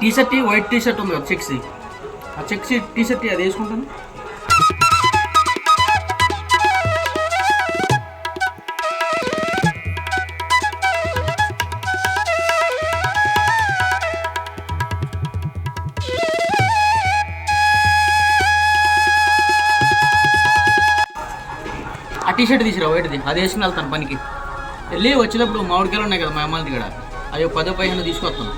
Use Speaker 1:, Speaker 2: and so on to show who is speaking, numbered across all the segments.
Speaker 1: T shirt white T shirt ఉంది కదా checks. ఆ చెక్స్ టీ షర్ట్ అది వేసుకుంటాను ఆ టీ షర్ట్ తీసిరా వైట్ది. అది వేసుకుని వెళ్తాను పనికి. వెళ్ళి వచ్చేటప్పుడు మామిడికాయలు ఉన్నాయి కదా మా అమ్మాయిది కూడా. అయ్యో పదో పదిహేను తీసుకొస్తాను.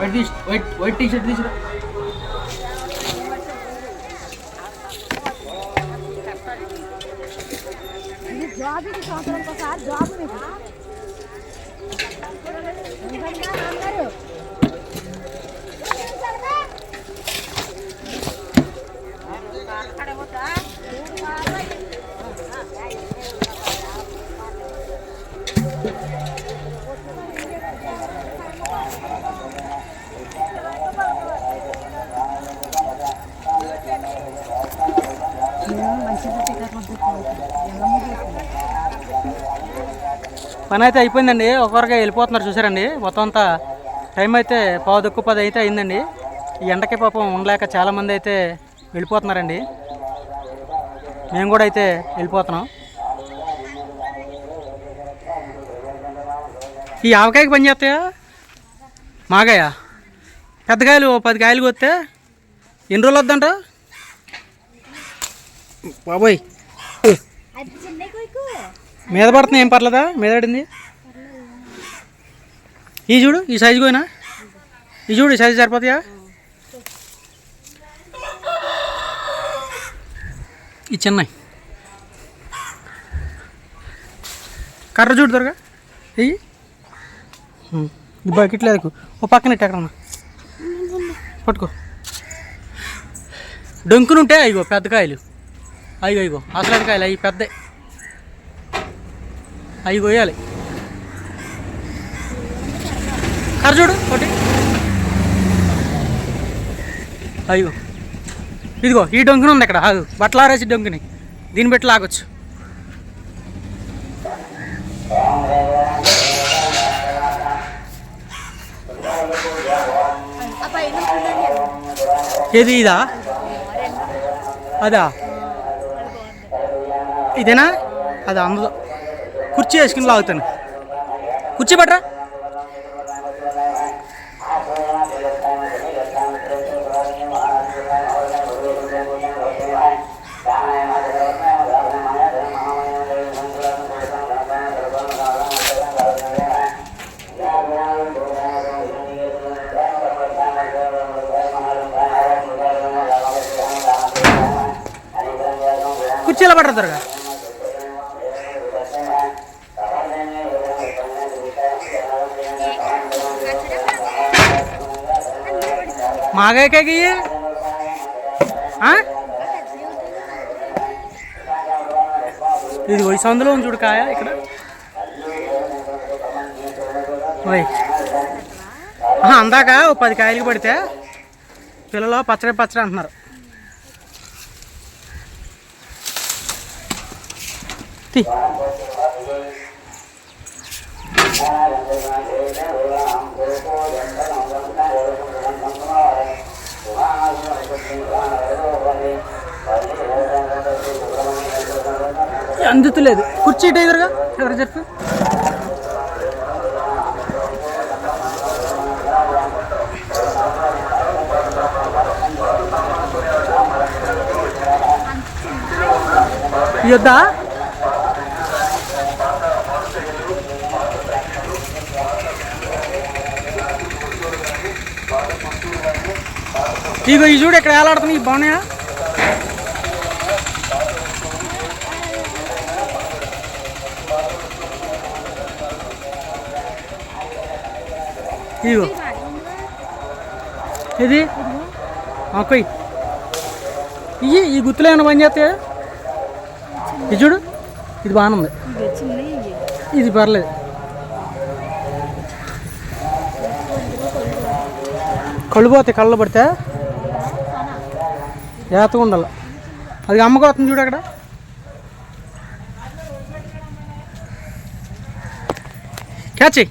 Speaker 1: White T white white T shirt తీసుకురా
Speaker 2: ఇది సంవత్సరం ఒకసారి జాబ్ మీకు
Speaker 1: పని అయితే అయిపోయిందండి. ఒకరిగా వెళ్ళిపోతున్నారు చూసారండి మొత్తం అంతా టైం అయితే పావు తక్కువ పది అయితే అయిందండి. ఈ ఎండకి పాపం ఉండలేక చాలామంది అయితే వెళ్ళిపోతున్నారండి. మేము కూడా అయితే వెళ్ళిపోతున్నాం. ఈ ఆవకాయకి పని చేస్తాయా? మాగాయ? పెద్ద కాయలు ఓ పది కాయలు కొస్తే ఎన్ని రోజులు వద్దంట? బాబోయ్.
Speaker 2: అది చిన్న కొయ్యకు
Speaker 1: మీద పడుతుంది ఏం పర్లేదా? మీద పడింది? ఈ చూడు ఈ సైజు పోయినా? ఈ చూడు ఈ సైజు సరిపోతాయా? ఈ చిన్నవి. కర్ర చూడు దొరగా ఎయ్యి ఈ బకెట్ లేదు ఓ పక్కన ఎక్కడన్నా. పట్టుకో. డొంకునుంటే అయ్యో పెద్ద కాయలు. అయ్యో అయ్యో అసలు కాయలు అవి పెద్ద. అవి కొయ్యాలి. కర్ర చూడు ఒకటి. అయ్యో. ఇదిగో ఈ డొంకుని ఉంది ఇక్కడ. ఆగు. బట్టలు ఆరేసి డొంకుని. దీన్ని పెట్టి లాగొచ్చు. ఏది ఇదా? అదా? ఇదేనా? అది అందులో. కుర్చీ వేసుకుని లాగుతాను. కుర్చీ పట్రా. కుర్చీలో పట్టరా త్వరగా మాగాయకాయకి ఇది వయసు అందులో ఉంది చూడు కాయ ఇక్కడ ఓయ్ అందాక ఓ పది కాయలు పడితే పిల్లలు పచ్చడి పచ్చడి అంటున్నారు తీ అందుతలేదు. కుర్చీ ఇటు ఎదురుగా ఎదురు చెప్పు యొద్దా ఇగో ఈ చూడు ఇక్కడ ఈ బాగున్నాయా? ఇగో ఇది? కొయ్యి ఇవి ఈ గుత్తులు ఏమైనా పని చేస్తాయా ఇది చూడు. ఇది బాగుంది ఉంది. ఇది పర్లేదు. కళ్ళు పోతాయి కళ్ళు పడితే? జాగ్రత్తగా ఉండాలి. అది అమ్మకొస్తుంది చూడు అక్కడ. క్యాచ్.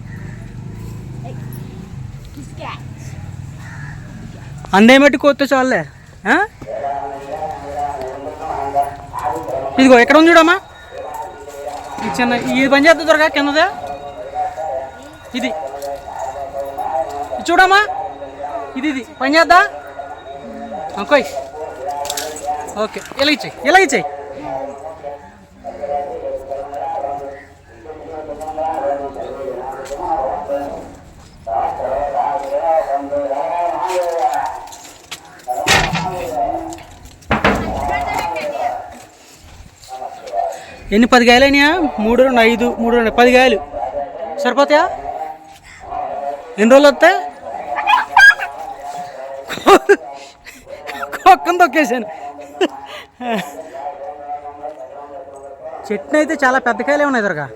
Speaker 1: అందే మట్టి కోస్తే చాలులే ఆ? ఇదిగో ఎక్కడ ఉంది చూడమ్మా? ఈ చిన్న ఇది పని చేద్దాం దొరక కిందదే? ఇది. ఇది చూడమ్మా? ఇది ఇది. పని చేద్దా? అంకోయ్ ఓకే ఇలా ఇచ్చేయి? ఇలా ఇచ్చేయి? ఎన్ని పది కాయలు అయినాయా? మూడు రెండు ఐదు మూడు రెండు పది కాయలు సరిపోతాయా? ఎన్ని రోజులు వస్తాయి? కుక్కను తొక్కేసాను చెట్టు అయితే చాలా పెద్ద కాయలే ఉన్నాయి దొరగా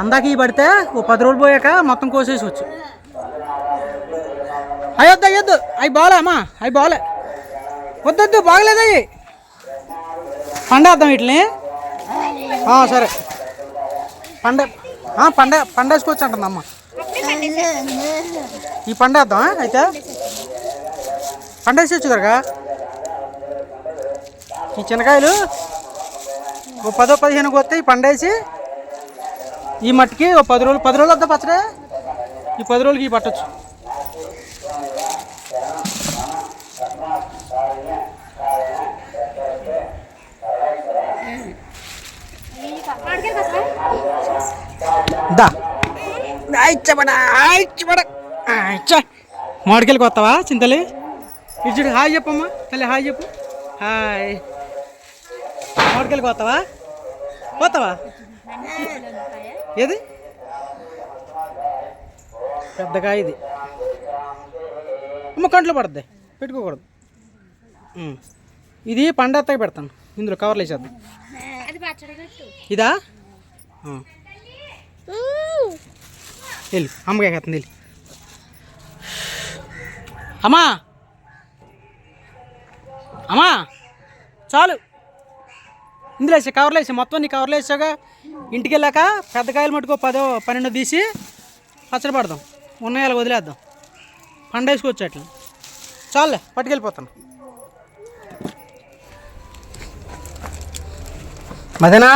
Speaker 1: అందాక ఈ పడితే ఓ పది రోజులు పోయాక మొత్తం కోసేసవచ్చు అయ్యొద్దు అయ్యొద్దు అవి బాగాలే అమ్మా అవి బాగాలే వద్దొద్దు బాగలేదు అవి పండేద్దాం వీటిని. సరే. పండే పండే పండేసుకోవచ్చు అంటుంది అమ్మ. ఈ పండేద్దాం అయితే అయితే. పండేసేచ్చు దొరగా ఈ చిన్నకాయలు ఓ పదో పదిహేను ఈ పండేసి. ఈ మట్టికి ఓ పది రోజులు పది రోజులు వద్దా పచ్చడే? ఈ పది రోజులకి ఈ పట్టచ్చు. మామిడికాయలకి వస్తావా చింతలి ఇచ్చుడు హాయ్ చెప్పమ్మా. తల్లి హాయ్ చెప్పు. హాయ్. మామిడికాయలకి వస్తావా పోతావా ఏది? పెద్దకాయ ఇది. అమ్మ కంట్లో పడుద్ది. పెట్టుకోకూడదు. ఇది పండత్తాకి పెడతాను. ఇందులో కవర్లు వేసేద్దాం ఇదా. వెళ్ళు. అమ్మకాయ కత్తుంది వెళ్ళి. అమ్మా! అమ్మా! చాలు. ఇందులో వేసా కవర్లో వేసా మొత్తం నీ కవర్లో వేసాగా ఇంటికి వెళ్ళాక పెద్ద కాయలు మట్టుకో పదో పన్నెండు తీసి పచ్చడి పడదాం. ఉన్నాయాలు వదిలేద్దాం. పండేసుకోవచ్చు అట్లా చాలులే పట్టుకెళ్ళిపోతాను. మదనా?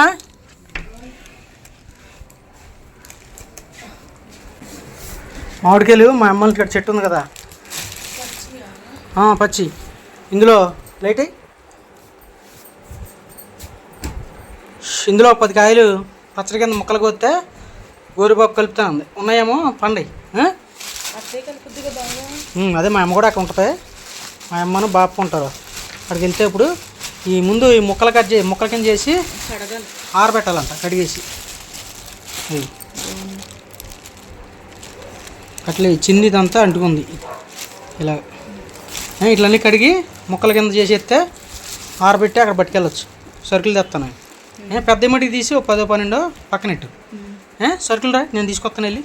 Speaker 1: మామిడికాయలు మా అమ్మ ఇక్కడ చెట్టు ఉంది కదా. పచ్చి. ఇందులో లైట్ ఇందులో పది కాయలు పచ్చడి కింద ముక్కలు కొత్తే గోరుబాబు కలుపుతా ఉంది ఉన్నాయేమో? పండి అదే మా అమ్మ కూడా అక్కడ ఉంటుంది. మా అమ్మను బాపు ఉంటారు. అక్కడికి వెళ్తే ఇప్పుడు ఈ ముందు ఈ ముక్కలు కట్ చేసి ముక్కల కింద చేసి ఆరబెట్టాలంట కడిగేసి. ఇది. అట్లే చిన్నిదంతా అంటుకుంది. ఇలా. ఇట్లన్నీ కడిగి ముక్కల కింద చేసేస్తే ఆరబెట్టి అక్కడ పట్టుకెళ్ళొచ్చు. సరుకులు తెస్తాను పెద్ద మట్టికి తీసి ఒక పదో పన్నెండో పక్కనెట్టు సరుకులు రా నేను తీసుకొస్తాను వెళ్ళి.